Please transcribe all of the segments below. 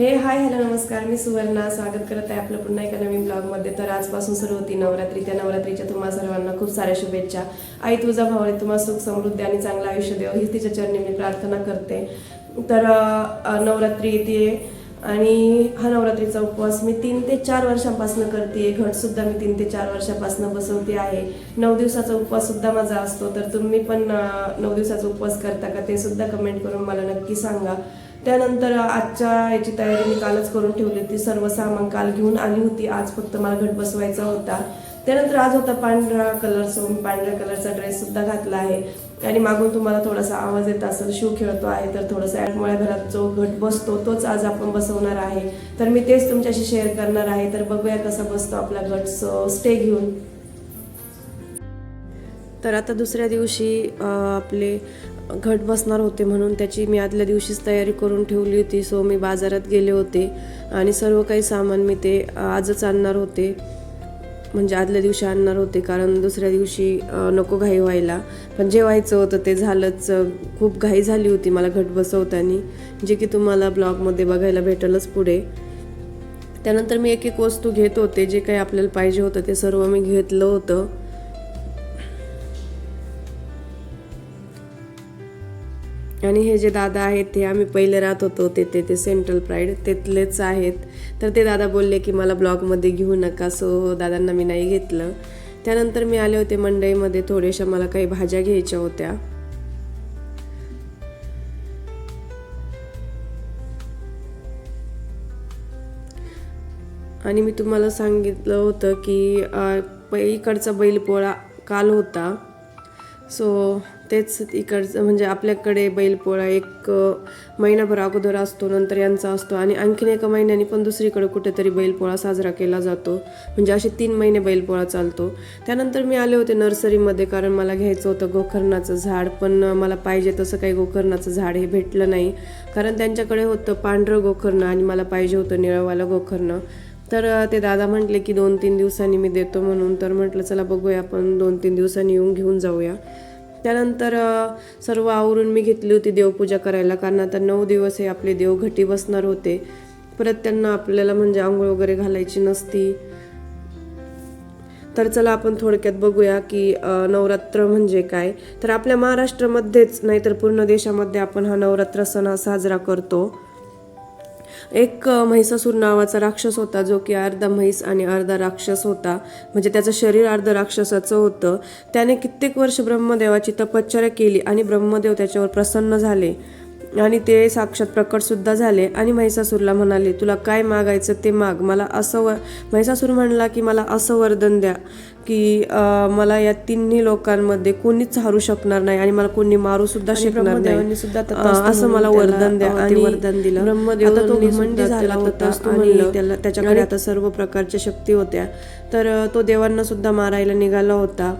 हे hi hello नमस्कार. मी सुवर्णा. स्वागत करत आहे आपलं पुन्हा एका नवीन ब्लॉगमध्ये. तर आजपासून सुरू होती नवरात्री. त्या नवरात्रीच्या तुम्हा सर्वांना खूप साऱ्या शुभेच्छा. आई तुझा भावाने तुम्हाला सुख समृद्धी आणि चांगलं आयुष्य देव. ही तिच्या चरणी मी प्रार्थना करते. तर नवरात्री येते. आणि हा नवरात्रीचा उपवास मी तीन ते चार वर्षांपासून करते घटसुद्धा मी तीन ते चार वर्षापासून बसवते आहे. नऊ दिवसाचा उपवाससुद्धा माझा असतो. तर तुम्ही पण नऊ दिवसाचा उपवास करता का ते सुद्धा कमेंट करून मला नक्की सांगा. त्यानंतर आजच्या याची तयारी मी कालच करून ठेवली होती. सर्व सामान काल घेऊन आली होती. आज फक्त मला घट बसवायचा होता. त्यानंतर आज होता पांढरा कलर सो मी पांढऱ्या कलरचा ड्रेससुद्धा घातला आहे. आणि मागून तुम्हाला थोडासा आवाज येत असेल शिव खेळतो आहे तर थोडासा मुळ्या घरात जो घट बसतो तोच आज आपण बसवणार आहे. तर मी तेच तुमच्याशी शेअर करणार आहे. तर बघूया कसा बसतो आपला घट. स्टे घेऊन. तर आता दुसऱ्या दिवशी आपले घट बसणार होते म्हणून त्याची मी आदल्या दिवशीच तयारी करून ठेवली होती. सो मी बाजारात गेले होते आणि सर्व काही सामान मी ते आजच आणणार होते. म्हणजे आदल्या दिवशी आणणार होते कारण दुसऱ्या दिवशी नको घाई व्हायला. पण जे व्हायचं होतं ते झालंच. खूप घाई झाली होती मला घट बसवताना. जे की तुम्हाला ब्लॉगमध्ये बघायला भेटलंच पुढे. त्यानंतर मी एक एक वस्तू घेत होते जे काही आपल्याला पाहिजे होतं ते सर्व मी घेतलं होतं. आणि हे जे दादा आहेत ते आम्ही पहिले राहत होतो ते ते ते सेंट्रल प्राईड तेथलेच आहेत. तर ते दादा बोलले की मला ब्लॉगमध्ये घेऊ नका सो दादांना मी नाही घेतलं. त्यानंतर मी आले होते मंडईमध्ये थोड्याशा मला काही भाज्या घ्यायच्या होत्या. आणि मी तुम्हाला सांगितलं होतं की प- इकडचा बैलपोळा काल होता. सो तेच इकडचं म्हणजे आपल्याकडे बैलपोळा एक महिनाभर अगोदर असतो नंतर यांचा असतो आणि आणखीन एका महिन्याने पण दुसरीकडे कुठेतरी बैलपोळा साजरा केला जातो. म्हणजे असे तीन महिने बैलपोळा चालतो. त्यानंतर मी आले होते नर्सरीमध्ये कारण मला घ्यायचं होतं गोकर्णाचं झाड पण मला पाहिजे तसं काही गोकर्णाचं झाड हे भेटलं नाही. कारण त्यांच्याकडे होतं पांढरं गोकर्ण आणि मला पाहिजे होतं निळवालं गोकर्ण. तर ते दादा म्हटले की दोन तीन दिवसांनी मी देतो म्हणून. तर म्हटलं चला बघूया आपण दोन तीन दिवसांनी येऊन घेऊन जाऊया. त्यानंतर सर्व आवरून मी घेतली होती देवपूजा करायला कारण आता नऊ दिवस हे आपले देव घटी बसणार होते. परत त्यांना आपल्याला म्हणजे आंघोळ वगैरे घालायची नसती. तर चला आपण थोडक्यात बघूया की नवरात्र म्हणजे काय? तर आपल्या महाराष्ट्रामध्येच नाहीतर पूर्ण देशामध्ये आपण हा नवरात्र सण हा साजरा करतो. एक म्हैसासूर नावाचा राक्षस होता जो की अर्धा म्हैस आणि अर्धा राक्षस होता. म्हणजे त्याचं शरीर अर्ध राक्षसाचं होतं. त्याने कित्येक वर्ष ब्रह्मदेवाची तपश्चर्या केली आणि ब्रह्मदेव त्याच्यावर प्रसन्न झाले. आणि ते साक्षात प्रकट सुद्धा झाले. आणि म्हैसासूरला म्हणाले तुला काय मागायचं ते माग. मला असं व म्हैसासूर म्हणला की मला असं वरदान द्या की मला या तिन्ही लोकांमध्ये कोणीच हारू शकणार नाही आणि मला कोणी मारू सुद्धा शकणार नाही. असं मला वरदान द्या. आणि वरदान दिलं. ब्रह्मदेव तो घमंडी झाला त्याला होता तथास्तु आणि म्हणलं. त्याला त्याच्याकडे आता सर्व प्रकारच्या शक्ती होत्या. तर तो देवांना सुद्धा मारायला निघाला होता.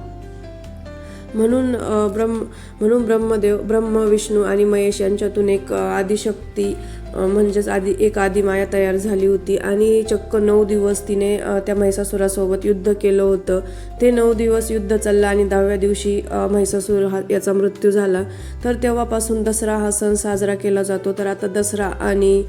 म्हणून ब्रह्म म्हणून ब्रह्मदेव ब्रह्म विष्णू आणि महेश यांच्यातून एक आदिशक्ती म्हणजेच आधी एक आदिमाया तयार झाली होती. आणि चक्क नऊ दिवस तिने त्या महिषासुरासोबत युद्ध केलं होतं. ते नऊ दिवस युद्ध चाललं आणि दहाव्या दिवशी महिषासूर हा याचा मृत्यू झाला. तर तेव्हापासून दसरा हा सण साजरा केला जातो. तर आता दसरा आणि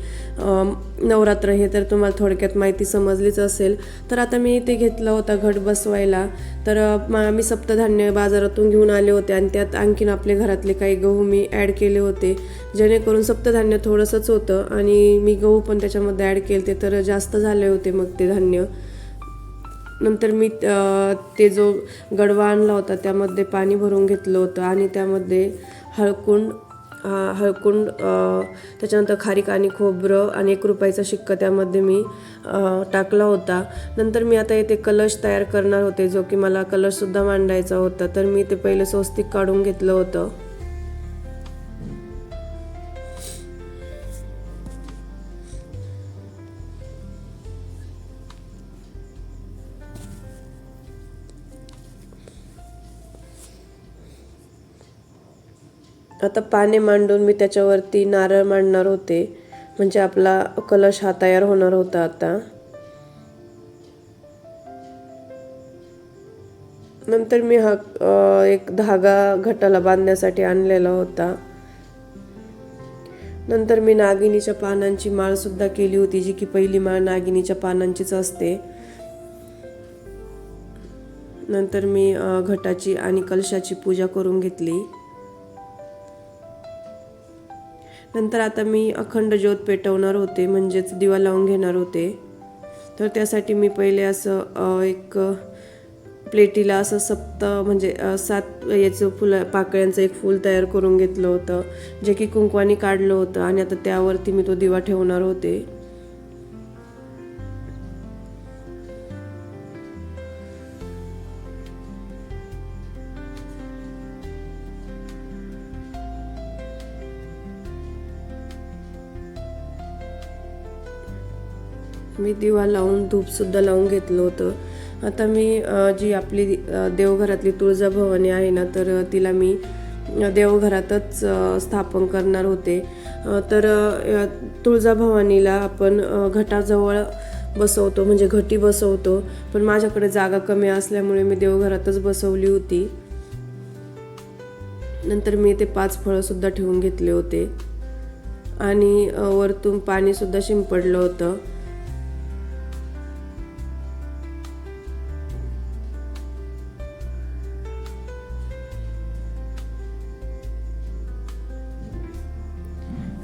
नवरात्र हे तर तुम्हाला थोडक्यात माहिती समजलीच असेल. तर आता मी इथे घेतला होता घट बसवायला. तर मा- मी सप्तधान्य बाजारातून घेऊन आले होते आणि त्यात आणखीन आपले घरातले काही गहू मी ॲड केले होते. जेणेकरून सप्तधान्य थोडंसंच होतं आणि मी गहू पण त्याच्यामध्ये ॲड केले ते तर जास्त झाले होते मग ते धान्य. नंतर मी ते जो गडवा आणला होता त्यामध्ये पाणी भरून घेतलं होतं आणि त्यामध्ये हळकुंड हळकुंड त्याच्यानंतर खारीक आणि खोबरं आणि एक रुपयाचा शिक्का त्यामध्ये मी टाकला होता. नंतर मी आता येथे कलश तयार करणार होते जो की मला कलशसुद्धा मांडायचा होता. तर मी ते पहिले स्वस्तिक काढून घेतलं होतं. आता पाने मांडून मी त्याच्यावरती नारळ मांडणार होते. म्हणजे आपला कलश हा तयार होणार होता आता. नंतर मी हा एक धागा घटाला बांधण्यासाठी आणलेला होता. नंतर मी नागिनीच्या पानांची माळसुद्धा केली होती जी की पहिली माळ नागिनीच्या पानांचीच असते. नंतर मी घटाची आणि कलशाची पूजा करून घेतली. नंतर आता मी अखंड ज्योत पेटवणार होते म्हणजेच दिवा लावून घेणार होते. तर त्यासाठी मी पहिले असं एक प्लेटीला असं सप्त म्हणजे सात याचं फुलं पाकळ्यांचं एक फूल तयार करून घेतलं होतं जे की कुंकवानी काढलं होतं आणि आता त्यावरती मी तो दिवा ठेवणार होते. मी दिवा लावून धूपसुद्धा लावून घेतलं होतं. आता मी जी आपली देवघरातली तुळजाभवानी आहे ना तर तिला मी देवघरातच स्थापन करणार होते. तर तुळजाभवानीला आपण घटाजवळ बसवतो म्हणजे घटी बसवतो. पण माझ्याकडे जागा कमी असल्यामुळे मी देवघरातच बसवली होती. नंतर मी ते पाच फळंसुद्धा ठेवून घेतले होते. आणि वरतून पाणीसुद्धा शिंपडलं होतं.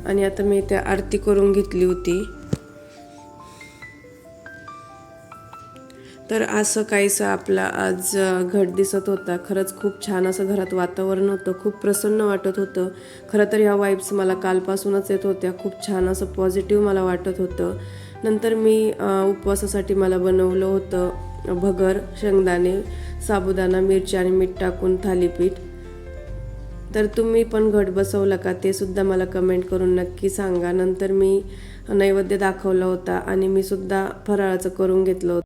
आणि आता मी त्या आरती करून घेतली होती. तर असं काहीसं आपला आज घट दिसत होता. खरंच खूप छान असं घरात वातावरण होतं. खूप प्रसन्न वाटत होतं. खरं तर ह्या वाईब्स मला कालपासूनच येत होत्या. खूप छान असं पॉझिटिव्ह मला वाटत होतं. नंतर मी उपवासासाठी मला बनवलं होतं भगर शेंगदाणे साबुदाणा मिरची आणि मीठ टाकून थालीपीठ. तर तुम्ही पण घट बसवलं का? ते सुद्धा मला कमेंट करून नक्की सांगा. नंतर मी नैवेद्य दाखवला होता आणि मी सुद्धा फराळाचं करून घेतलं होतं.